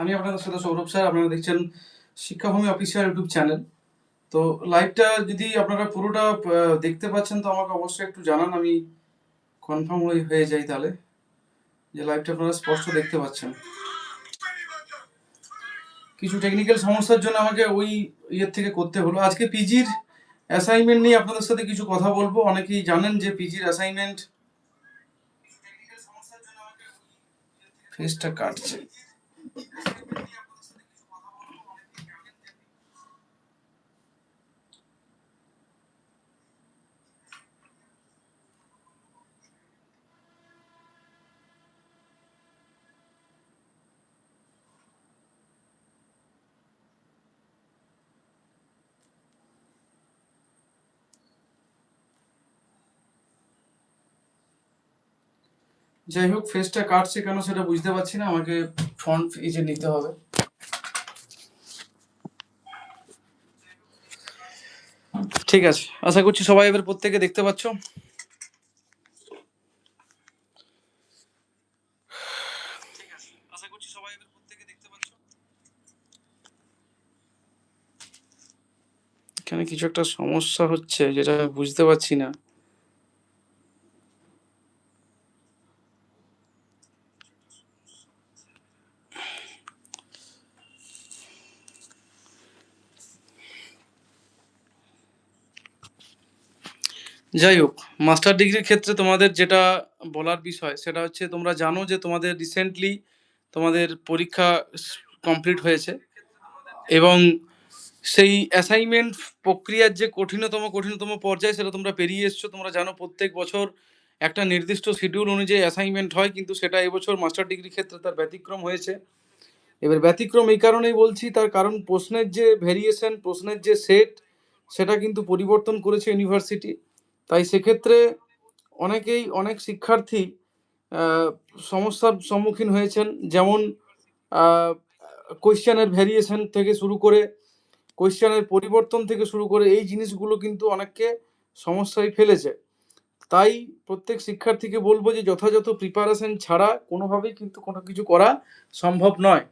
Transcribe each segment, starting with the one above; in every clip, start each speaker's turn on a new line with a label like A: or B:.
A: আমি আপনাদের সাথে সৌরভ স্যার, আপনারা দেখছেন শিক্ষাভূমি অফিসিয়াল ইউটিউব চ্যানেল। তো লাইভটা যদি আপনারা পুরোটা দেখতে পাচ্ছেন, তো আমাকে অবশ্যই একটু জানান, আমি কনফার্ম হয়ে হয়ে যাই তাহলে যে লাইভটা আপনারা স্পষ্ট দেখতে পাচ্ছেন। কিছু টেকনিক্যাল সমস্যার জন্য আমাকে ওই ইয়ের থেকে করতে হলো। আজকে পিজির অ্যাসাইনমেন্ট নিয়ে আপনাদের সাথে কিছু কথা বলব। অনেকেই জানেন যে পিজির অ্যাসাইনমেন্ট ফেসটা কাটছে। যাই হোক ফেসটা কাটছে কেন সেটা বুঝতে পারছি না, আমাকে ফ্রন্ট পেজে নিতে হবে। ঠিক আছে, আশা করছি সবাই এবার প্রত্যেকে দেখতে পাচ্ছ। এখানে কিছু একটা সমস্যা হচ্ছে, যেটা বুঝতে পারছি না। যাই হোক মাস্টার ডিগ্রির ক্ষেত্রে তোমাদের যেটা বলার বিষয়, সেটা হচ্ছে তোমরা জানো যে তোমাদের রিসেন্টলি তোমাদের পরীক্ষা কমপ্লিট হয়েছে এবং সেই অ্যাসাইনমেন্ট প্রক্রিয়ার যে কঠিনতম কঠিনতম পর্যায়ে সেটা তোমরা পেরিয়ে এসছো। তোমরা জানো প্রত্যেক বছর একটা নির্দিষ্ট শিডিউল অনুযায়ী অ্যাসাইনমেন্ট হয়, কিন্তু সেটা এবছর মাস্টার ডিগ্রির ক্ষেত্রে তার ব্যতিক্রম হয়েছে। এবার ব্যতিক্রম এই কারণেই বলছি, তার কারণ প্রশ্নের যে ভেরিয়েশন প্রশ্নের যে সেট সেটা কিন্তু পরিবর্তন করেছে ইউনিভার্সিটি তাই সেক্ষেত্রে অনেকেই, অনেক শিক্ষার্থী সমস্যার সম্মুখীন হয়েছেন। যেমন কোয়েশ্চেনের ভেরিয়েশন থেকে শুরু করে, কোয়েশ্চেনের পরিবর্তন থেকে শুরু করে, এই জিনিসগুলো কিন্তু অনেককে সমস্যায় ফেলেছে। তাই প্রত্যেক শিক্ষার্থীকে বলব যে, যথাযথ প্রিপারেশন ছাড়া কোনোভাবেই কিন্তু কোনো কিছু করা সম্ভব নয়।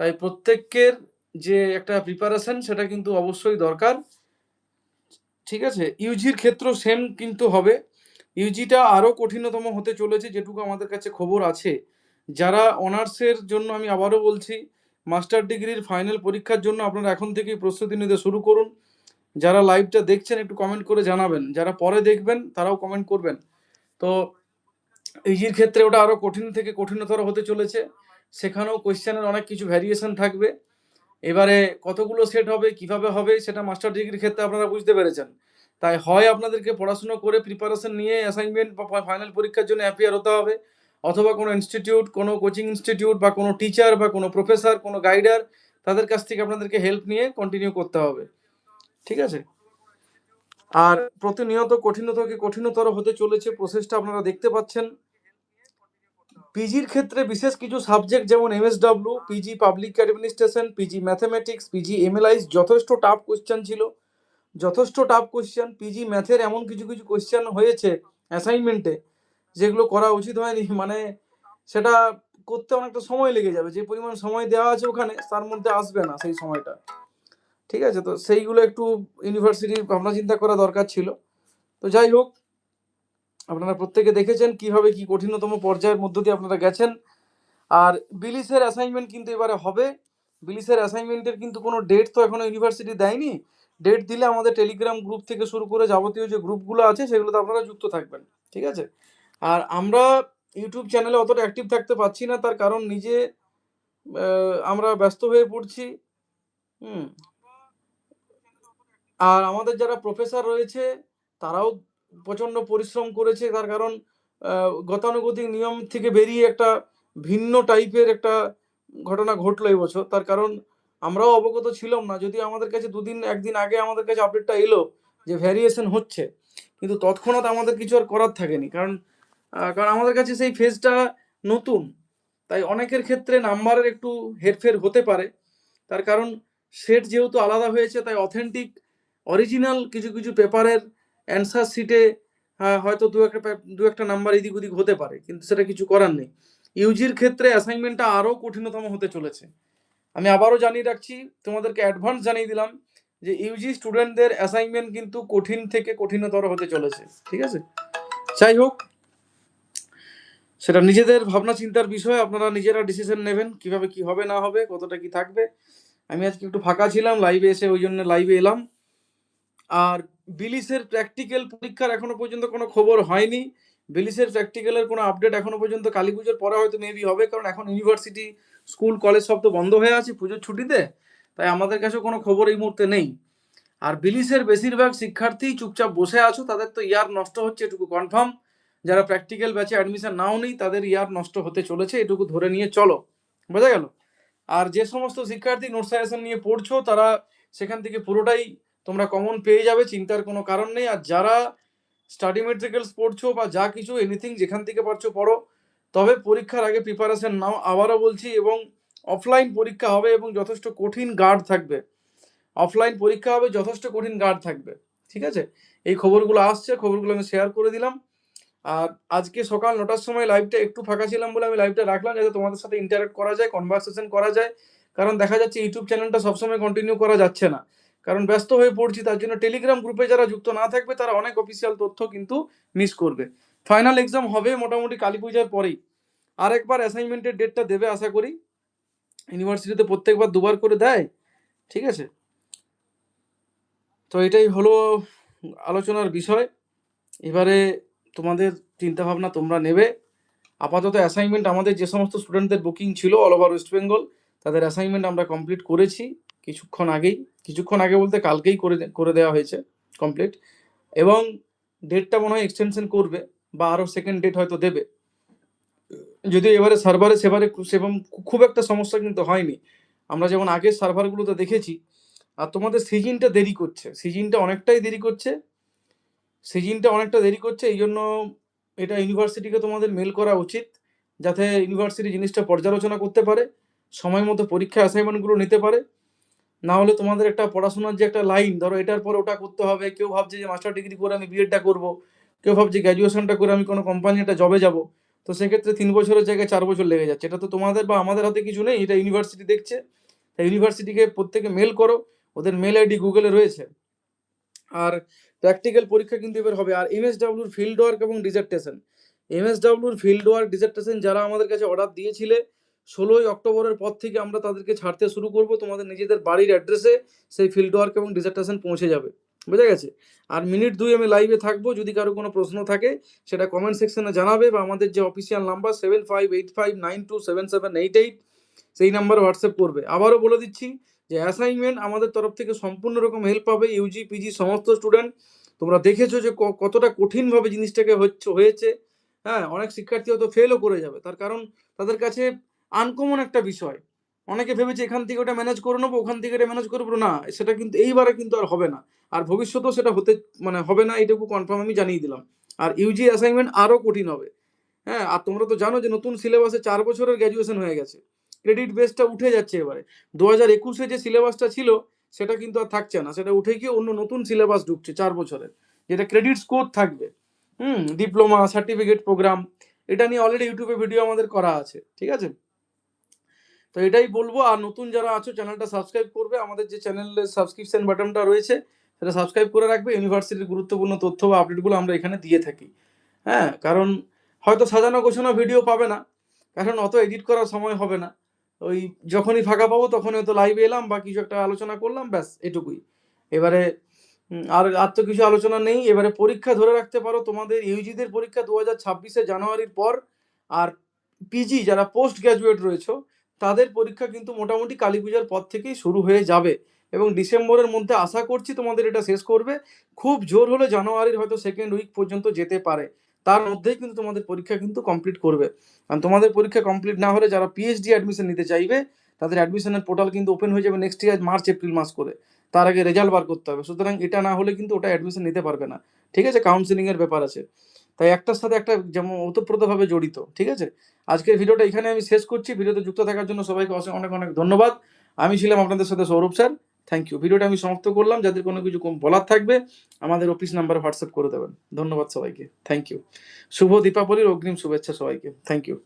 A: তাই প্রত্যেকের যে একটা প্রিপারেশন সেটা কিন্তু অবশ্যই দরকার। ঠিক আছে? ইউজির ক্ষেত্র সেম কিন্তু হবে। ইউজিটা আরও কঠিনতম হতে চলেছে যেটুকু আমাদের কাছে খবর আছে। যারা অনার্সের জন্য আমি আবারও বলছি, মাস্টার ডিগ্রির ফাইনাল পরীক্ষার জন্য আপনারা এখন থেকেই প্রস্তুতি নিতে শুরু করুন। যারা লাইভটা দেখছেন, একটু কমেন্ট করে জানাবেন। যারা পরে দেখবেন, তারাও কমেন্ট করবেন। তো ইজির ক্ষেত্রে ওটা আরও কঠিন থেকে কঠিনতর হতে চলেছে। সেখানেও কোয়েশ্চেনের অনেক কিছু ভ্যারিয়েশন থাকবে। এবারে কতগুলো সেট হবে, কীভাবে হবে, সেটা মাস্টার ডিগ্রির ক্ষেত্রে আপনারা বুঝতে পেরেছেন। তাই হয় আপনাদেরকে পড়াশুনো করে প্রিপারেশন নিয়ে অ্যাসাইনমেন্ট বা ফাইনাল পরীক্ষার জন্য অ্যাপিয়ার হতে হবে। অথবা কোনো ইনস্টিটিউট কোনো কোচিং ইনস্টিটিউট বা কোনো টিচার বা কোনো প্রফেসর কোনো গাইডার তাদের কাছ থেকে আপনাদেরকে হেল্প নিয়ে কন্টিনিউ করতে হবে। ঠিক আছে? আর প্রতিনিয়ত কঠিন থেকে কঠিনতর হতে চলেছে প্রসেসটা আপনারা দেখতে পাচ্ছেন। পিজির ক্ষেত্রে বিশেষ কিছু সাবজেক্ট যেমন MSW PG public administration PG mathematics PG MLIS যথেষ্ট টাফ কোশ্চেন ছিল। যথেষ্ট টাফ কোশ্চেন পিজি ম্যাথের এমন কিছু কিছু কোশ্চেন হয়েছে অ্যাসাইনমেন্টে যেগুলো করা উচিত হয়নি। মানে সেটা করতে অনেকটা সময় লেগে যাবে। যে পরিমাণ সময় দেওয়া আছে ওখানে, তার মধ্যে আসবে না সেই সময়টা। ঠিক আছে? তো সেইগুলো একটু ইউনিভার্সিটির ভাবনা চিন্তা করা দরকার ছিল। তো যাই হোক আপনারা প্রত্যেকে দেখেছেন কীভাবে কি কঠিনতম পর্যায়ের মধ্য দিয়ে আপনারা গেছেন। আর বিলিসের অ্যাসাইনমেন্ট কিন্তু এবারে হবে। বিলিসের অ্যাসাইনমেন্টের কিন্তু কোনো ডেট তো এখনও ইউনিভার্সিটি দেয়নি। ডেট দিলে আমাদের টেলিগ্রাম গ্রুপ থেকে শুরু করে যাবতীয় যে গ্রুপগুলো আছে, সেগুলোতে আপনারা যুক্ত থাকবেন, ঠিক আছে? আর আমরা ইউটিউব চ্যানেলে অতটা অ্যাক্টিভ থাকতে পারছি না, তার কারণ নিজে আমরা ব্যস্ত হয়ে পড়ছি। হুম। আর আমাদের যারা প্রফেসর রয়েছে, তারাও প্রচণ্ড পরিশ্রম করেছে, তার কারণ গতানুগতিক নিয়ম থেকে বেরিয়ে একটা ভিন্ন টাইপের একটা ঘটনা ঘটলো এই বছর। তার কারণ, আমরাও অবগত ছিলাম না। যদি আমাদের কাছে দুদিন, একদিন আগে আমাদের কাছে আপডেটটা এলো যে ভ্যারিয়েশন হচ্ছে, কিন্তু তৎক্ষণাৎ আমাদের কিছু আর করার থাকেনি। কারণ কারণ আমাদের কাছে সেই ফেজটা নতুন। তাই অনেকের ক্ষেত্রে নাম্বারের একটু হেরফের হতে পারে। তার কারণ সেট যেহেতু আলাদা হয়েছে, তাই অথেন্টিক অরিজিনাল কিছু কিছু পেপারের অ্যান্সার শিটে হয়তো দু একটা দু একটা নাম্বার এদিক ওদিক হতে পারে, কিন্তু সেটা কিছু করার নেই। ইউজির ক্ষেত্রে অ্যাসাইনমেন্টটা আরও কঠিনতম হতে চলেছে। আমি আবারও জানিয়ে রাখছি, তোমাদেরকে অ্যাডভান্স জানিয়ে দিলাম যে ইউজি স্টুডেন্টদের অ্যাসাইনমেন্ট কিন্তু কঠিন থেকে কঠিনতর হতে চলেছে, ঠিক আছে? যাই হোক, সেটা নিজেদের ভাবনা চিন্তার বিষয়, আপনারা নিজেরা ডিসিশন নেবেন, কীভাবে কি হবে না হবে, কতটা কি থাকবে। আমি আজকে একটু ফাঁকা ছিলাম লাইভে এসে ওই জন্য লাইভে এলাম। আর বিলিসের প্র্যাকটিক্যাল পরীক্ষার এখনও পর্যন্ত কোনো খবর হয়নি। বিলিসের প্র্যাকটিক্যালের কোনো আপডেট এখনও পর্যন্ত কালী পুজোর পরে হয়তো মেবি হবে, কারণ এখন ইউনিভার্সিটি স্কুল কলেজ সব তো বন্ধ হয়ে আছে পুজোর ছুটিতে, তাই আমাদের কাছে কোনো খবর এই মুহূর্তে নেই। আর বিলিসের বেশিরভাগ শিক্ষার্থী চুপচাপ বসে আছো, তাদের তো ইয়ার নষ্ট হচ্ছে এটুকু কনফার্ম যারা প্র্যাকটিক্যাল ব্যাচে অ্যাডমিশন নাও নেই তাদের ইয়ার নষ্ট হতে চলেছে, এটুকু ধরে নিয়ে চলো। বোঝা গেল? আর যে সমস্ত শিক্ষার্থী নোট নিয়ে পড়ছো, তারা সেখান থেকে পুরোটাই তোমরা কমন পেয়ে যাবে, চিন্তার কোনো কারণ নেই। আর যারা স্টাডি মেটেরিয়ালস পড়ছো বা যা কিছু এনিথিং যেখান থেকে পারছ পড়ো। তবে পরীক্ষার আগে প্রিপারেশন নাও। আবারও বলছি, এবং অফলাইন পরীক্ষা হবে এবং যথেষ্ট কঠিন গার্ড থাকবে। অফলাইন পরীক্ষা হবে, যথেষ্ট কঠিন গার্ড থাকবে। ঠিক আছে? এই খবরগুলো আসছে, খবরগুলো আমি শেয়ার করে দিলাম। আর আজকে সকাল নটার সময় লাইভটা একটু ফাঁকা ছিলাম বলে আমি লাইভটা রাখলাম, যাতে তোমাদের সাথে ইন্টারাক্ট করা যায় কনভারসেশন করা যায়। কারণ দেখা যাচ্ছে ইউটিউব চ্যানেলটা সবসময় কন্টিনিউ করা যাচ্ছে না। কারণ ব্যস্ত হয়ে পড়ছি, তার জন্য টেলিগ্রাম গ্রুপে যারা যুক্ত না থাকবে, তারা অনেক অফিসিয়াল তথ্য কিন্তু মিস করবে। ফাইনাল এক্সাম হবে মোটামুটি কালী পূজার পরেই। আরেকবার অ্যাসাইনমেন্টের ডেটটা দেবে আশা করি। ইউনিভার্সিটিতে প্রত্যেকবার দুবার করে দেয়, ঠিক আছে? তো এটাই হলো আলোচনার বিষয়। এবারে তোমাদের চিন্তাভাবনা তোমরা নেবে। আপাতত অ্যাসাইনমেন্ট আমাদের যে সমস্ত স্টুডেন্টদের বুকিং ছিল অল ওভার ওয়েস্ট বেঙ্গল তাদের অ্যাসাইনমেন্ট আমরা কমপ্লিট করেছি। কিছুক্ষণ আগেই, কিছুক্ষণ আগে বলতে কালকেই করে করে দেওয়া হয়েছে কমপ্লিট এবং ডেটটা মনে হয় এক্সটেনশন করবে বা আরও সেকেন্ড ডেট হয়তো দেবে। যদিও এবারে সার্ভারে সেবারে সেরকম খুব একটা সমস্যা কিন্তু হয়নি। আমরা যেমন আগের সার্ভারগুলোতে দেখেছি, আর তোমাদের সিজিনটা দেরি করছে। সিজিনটা অনেকটাই দেরি করছে। সিজিনটা অনেকটা দেরি করছে এই জন্য এটা ইউনিভার্সিটিকে তোমাদের মেল করা উচিত, যাতে ইউনিভার্সিটি জিনিসটা পর্যালোচনা করতে পারে, সময় মতো পরীক্ষা অ্যাসাইনমেন্টগুলো নিতে পারে। না হলে তোমাদের একটা পড়াশোনার যে একটা লাইন ধরো এটার পর ওটা করতে হবে, কেউ ভাবছে যে মাস্টার ডিগ্রি করে আমি বিএডটা করব, কেউ ভাবছে গ্র্যাজুয়েশনটা করে আমি কোনো কোম্পানি একটা জবে যাব, তো সেক্ষেত্রে তিন বছরের জায়গায় চার বছর লেগে যাচ্ছে। এটা তো তোমাদের বা আমাদের হাতে কিছু নেই, এটা ইউনিভার্সিটি দেখছে তাই ইউনিভার্সিটিকে প্রত্যেকে মেল করো, ওদের মেল আইডি গুগলে রয়েছে। আর প্র্যাকটিক্যাল পরীক্ষা কিন্তু এবার হবে। আর এমএসডাব্লিউর ফিল্ড ওয়ার্ক এবং ডিজার্টেশন এমএসডাব্লিউর ফিল্ড ওয়ার্ক ডিজার্টেশন যারা আমাদের কাছে অর্ডার দিয়েছিলে ষোলোই অক্টোবরের পর থেকে আমরা তাদেরকে ছাড়তে শুরু করব। তোমাদের নিজেদের বাড়ির অ্যাড্রেসে সেই ফিল্ড ওয়ার্ক এবং ডিজার্টেশন পৌঁছে যাবে। বুঝা গেছে? আর মিনিট দুই আমি লাইভে থাকব। যদি কারও কোনো প্রশ্ন থাকে, সেটা কমেন্ট সেকশনে জানাবে বা আমাদের যে official number seven five eight five nine two seven seven eight eight সেই নাম্বারে হোয়াটসঅ্যাপ করবে। আবারও বলে দিচ্ছি যে অ্যাসাইনমেন্ট আমাদের তরফ থেকে সম্পূর্ণ রকম হেল্প পাবে ইউজি পিজি সমস্ত স্টুডেন্ট তোমরা দেখেছ যে কতটা কঠিনভাবে জিনিসটাকে হচ্ছে, হয়েছে। হ্যাঁ অনেক শিক্ষার্থী হয়তো ফেলও করে যাবে। তার কারণ তাদের কাছে আনকমন একটা বিষয়। অনেকে ভেবেছে এখান থেকে ওটা ম্যানেজ করে নেব, ওখান থেকে এটা ম্যানেজ করব না, সেটা কিন্তু এইবারে কিন্তু আর হবে না। আর ভবিষ্যতেও সেটা হতে মানে হবে না এটুকু কনফার্ম আমি জানিয়ে দিলাম। আর ইউজি অ্যাসাইনমেন্ট আরও কঠিন হবে। হ্যাঁ আর তোমরা তো জানো যে নতুন সিলেবাসে চার বছরের গ্র্যাজুয়েশন হয়ে গেছে। ক্রেডিট বেসটা উঠে যাচ্ছে এবারে। দু হাজার একুশে যে সিলেবাসটা ছিল, সেটা কিন্তু আর থাকছে না। সেটা উঠে গিয়ে অন্য নতুন সিলেবাস ঢুকছে চার বছরের, যেটা ক্রেডিট স্কোর থাকবে। হুম ডিপ্লোমা সার্টিফিকেট প্রোগ্রাম এটা নিয়ে অলরেডি ইউটিউবে ভিডিও আমাদের করা আছে। ঠিক আছে? তো এটাই বলব। আর নতুন যারা আছো, চ্যানেলটা সাবস্ক্রাইব করবে। আমাদের যে চ্যানেলের সাবস্ক্রিপশন বাটনটা রয়েছে, সেটা সাবস্ক্রাইব করে রাখবে। ইউনিভার্সিটির গুরুত্বপূর্ণ তথ্য বা আপডেটগুলো আমরা এখানে দিয়ে থাকি। হ্যাঁ কারণ হয়তো সাজানো গোছানো ভিডিও পাবে না, কারণ অত এডিট করার সময় হবে না। ওই যখনই ফাঁকা পাবো তখন হয়তো লাইভে এলাম বা কিছু একটা আলোচনা করলাম, ব্যাস, এটুকুই। এবারে আর আর তো কিছু আলোচনা নেই। এবারে পরীক্ষা ধরে রাখতে পারো। তোমাদের ইউজিদের পরীক্ষা দু হাজার ছাব্বিশে জানুয়ারির পর, আর পিজি যারা পোস্ট গ্র্যাজুয়েট রয়েছে তাদের পরীক্ষা কিন্তু মোটামুটি কালী পূজার পর থেকেই শুরু হয়ে যাবে এবং ডিসেম্বরের মধ্যে আশা করছি তোমাদের এটা শেষ করবে। খুব জোর হলে জানুয়ারির হয়তো সেকেন্ড উইক পর্যন্ত যেতে পারে। তার মধ্যেই কিন্তু তোমাদের পরীক্ষা কিন্তু কমপ্লিট করবে। আর তোমাদের পরীক্ষা কমপ্লিট না হলে যারা পিএইচডি অ্যাডমিশন নিতে চাইবে, তাদের অ্যাডমিশনের পোর্টাল কিন্তু ওপেন হয়ে যাবে নেক্সট ইয়ার মার্চ এপ্রিল মাস করে। তার আগে রেজাল্ট বার করতে হবে। সুতরাং এটা না হলে কিন্তু ওটা অ্যাডমিশন নিতে পারবে না। ঠিক আছে? কাউন্সিলিং এর ব্যাপার আছে। তাই একটার সাথে একটা যেমন ওতপ্রোতভাবে জড়িত, ঠিক আছে? আজকের ভিডিওটা এখানে আমি শেষ করছি। ভিডিওতে যুক্ত থাকার জন্য সবাইকে অসংখ্য অনেক অনেক ধন্যবাদ। আমি ছিলাম আপনাদের সাথে সৌরভ স্যার। থ্যাংক ইউ ভিডিওটা আমি সমাপ্ত করলাম। যাদের কোনো কিছু কম বলার থাকবে, আমাদের অফিস নাম্বার হোয়াটসঅ্যাপ করে দেবেন। ধন্যবাদ সবাইকে। থ্যাংক ইউ শুভ দীপাবলির অগ্রিম শুভেচ্ছা সবাইকে। Thank you